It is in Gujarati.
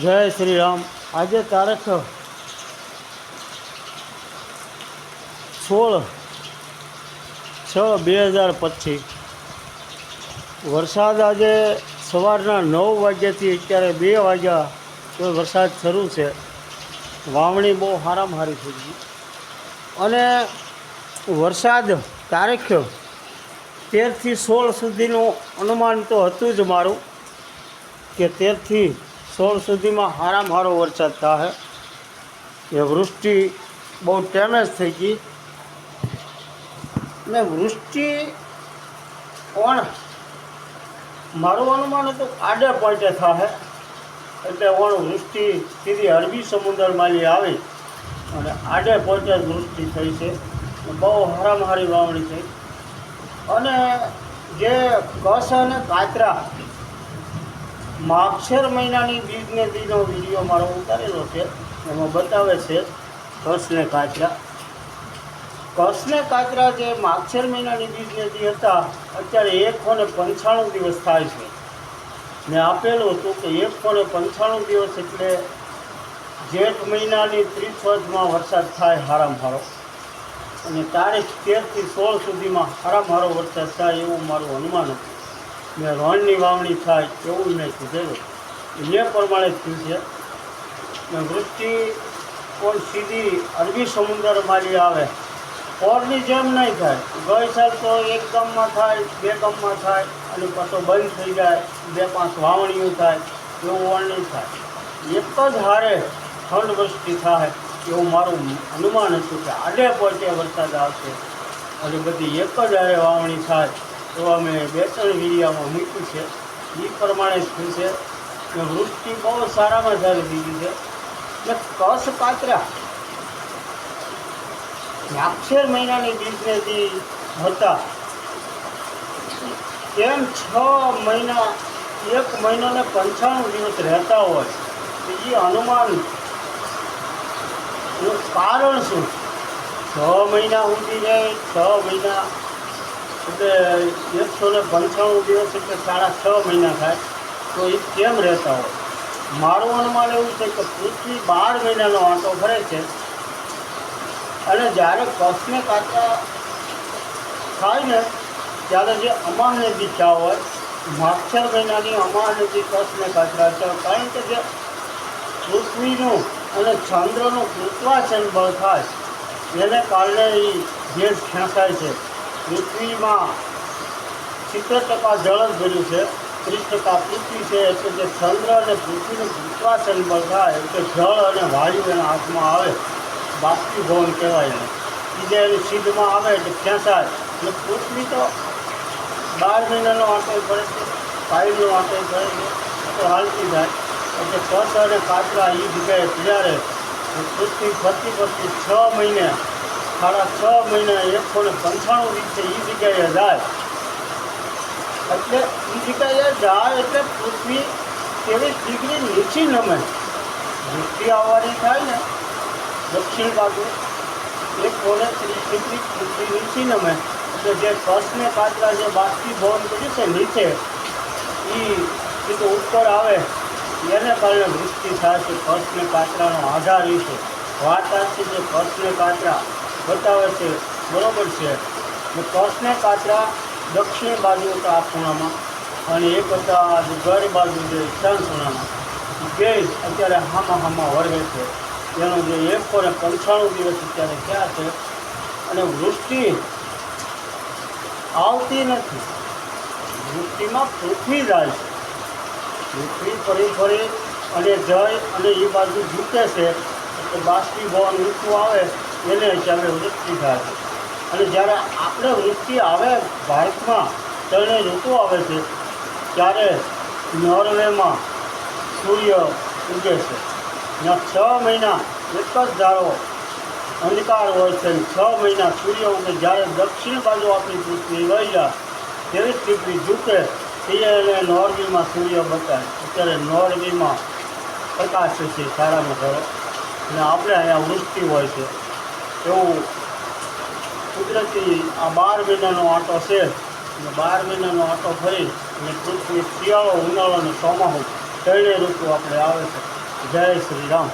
જય શ્રી રામ આજે તારીખ સોળ છ બે હજાર પચીસ. વરસાદ આજે સવારના નવ વાગ્યાથી અત્યારે બે વાગ્યા તો વરસાદ શરૂ છે. વાવણી બહુ હારામ હારી થઈ ગઈ. અને વરસાદ તારીખ તેરથી સોળ સુધીનું અનુમાન તો હતું જ મારું કે તેરથી સોળ સુધીમાં હારામ હારો વરસાદ થાય એ વૃષ્ટિ બહુ ડેમેજ થઈ ગઈ. ને વૃષ્ટિ પણ મારું અનુમાન હતું આડે પોઈન્ટે થાય એટલે પણ વૃષ્ટિ સીધી અરબી સમુદ્રમાંથી આવી અને આડે પોઈન્ટે વૃષ્ટિ થઈ છે. બહુ હારામ હારી વાવણી થઈ. અને જે કસ અને કાતરા માગશર મહિનાની બીજને દીનો વીડિયો મારો ઉતારેલો છે, એમાં બતાવે છે કસને કાચરા. કસને કાચરા જે માગશર મહિનાની બીજને દી હતા, અત્યારે એકસો ને પંચાણું દિવસ થાય છે. ને આપેલું હતું કે એકસો ને પંચાણું દિવસ એટલે જેઠ મહિનાની ત્રીસમાં વરસાદ થાય હારામ હારો અને તારીખ તેરથી સોળ સુધીમાં હારામ હારો વરસાદ થાય એવું મારું અનુમાન હતું. ને રણની વાવણી થાય એવું મેં કીધેલું. એ પ્રમાણે થયું છે. ને વૃષ્ટિ પણ સીધી અરબી સમુદ્ર મારી આવે, પોરની જેમ નહીં થાય. ગઈ સાલ તો એક ગામમાં થાય, બે ગામમાં થાય, અને પાછો બંધ થઈ જાય, બે પાંચ વાવણીઓ થાય, એવું નહીં થાય. એક જ હારે ઠંડ વૃષ્ટિ થાય એવું મારું અનુમાન હતું કે આડે પોતે વરસાદ આવશે. અને બધી એક જ હારે વાવણી થાય. તો અમે બે ત્રણ વીડિયામાં મૂક્યું છે. એ પ્રમાણે શું છે કે વૃષ્ટિ બહુ સારામાં સારી દીધી છે. ને કસ પાત્રા. અક્ષર મહિનાની બિઝનેસી હતા. એમ છ મહિના, એક મહિનાને પંચાણું દિવસ રહેતા હોય? એ અનુમાન કારણ શું? છ મહિના સુધી જાય, છ મહિના એટલે એકસો ને પંચાણું દિવસ એટલે સાડા છ મહિના થાય, તો એ કેમ રહેતા હોય? મારું અનુમાન એવું છે કે પૃથ્વી બાર મહિનાનો આંટો ફરે છે. અને જ્યારે કચ્છને કાચા થાય ને, ત્યારે જે અમાન બી ચા હોય માગસર મહિનાની અમાન નદી કચ્છને કાચરા છે, કારણ કે જે પૃથ્વીનું અને ચંદ્રનું ગુરુત્વાકર્ષણ બળ થાય, એને કારણે એ ભેજ ખેંચાય છે. પૃથ્વીમાં સિત્તેર ટકા જળ જ ભર્યું છે, ત્રીસ ટકા પૃથ્વી છે, એટલે કે ચંદ્ર અને પૃથ્વીનું ગુરુત્વાકર્ષણ બળ થાય, એટલે જળ અને વાયુ એના હાથમાં આવે. બાષ્પીભવન કહેવાય એને. એ જે એની સીધમાં આવે એટલે ખેંચાય. એટલે પૃથ્વી તો બાર મહિનાનો આંટો ભરે છે પાણીનો આંટો ભરે છે તો હાલતી જાય. એટલે કચ્છ અને કાચરા એ જગ્યાએ રહે પૃથ્વી ફરતી ફરતી છ મહિને સાડા છ મહિના એકસો ને પંચાણું દિવસે એ જગ્યાએ જાય. એટલે એ જગ્યાએ જાય એટલે પૃથ્વી ત્રેવીસ ડિગ્રી નીચી નમે. વૃષ્ટિ આવવાની થાય ને, દક્ષિણ બાજુ એક કોને ત્રીસ ડિગ્રી પૃથ્વી નીચી નમે. એટલે જે કચ્છને કાચરા જે બાષ્પીભવન કર્યું છે નીચે એ સીધું ઉપર આવે. એને કારણે વૃષ્ટિ થાય છે કચ્છને કાચરાનો આધાર એ છે. વાત આ છે જે કચ્છને કાચરા બતાવે છે, બરાબર છે. ને કચ્છને કાચરા દક્ષિણ બાજુ હતા આ ખૂણામાં અને એક હતા ઘર બાજુ જે ઈશાન ખૂણામાં બે અત્યારે હામાં હામાં વળગે છે, એનો જે એકસો ને પંચાણું દિવસ અત્યારે થયા છે. અને વૃષ્ટિ આવતી નથી. વૃષ્ટિમાં પૃથ્વી જાય છે. પૃથ્વી ફરી ફરી અને જય અને એ બાજુ જૂટે છે. એટલે બાષ્પીભવન ઋતુ આવે એને હિસાબે વૃત્તિ થાય છે. અને જ્યારે આપણે વૃત્તિ આવે ભારતમાં ત્રણે ઋતુ આવે છે, ત્યારે નોર્વેમાં સૂર્ય ઉગે છે. ત્યાં છ મહિના એક જ ધારો અંધકાર હોય છે છ મહિના સૂર્ય ઉગે. જ્યારે દક્ષિણ બાજુ આપણી પૃથ્વી વહી જાય તેવી સ્થિતિ ઝૂકે એને નોર્વેમાં સૂર્ય બતાવે અત્યારે નોર્વેમાં પ્રકાશ છે સારામાં સારો અને આપણે અહીંયા વૃષ્ટિ હોય છે. એવું કુદરતી આ બાર મહિનાનો આંટો છે. અને બાર મહિનાનો આંટો ફરી અને પૃથ્વી શિયાળો ઉનાળો અને ચોમાસું ત્રણેય ઋતુ આપણે આવે છે. જય શ્રી રામ.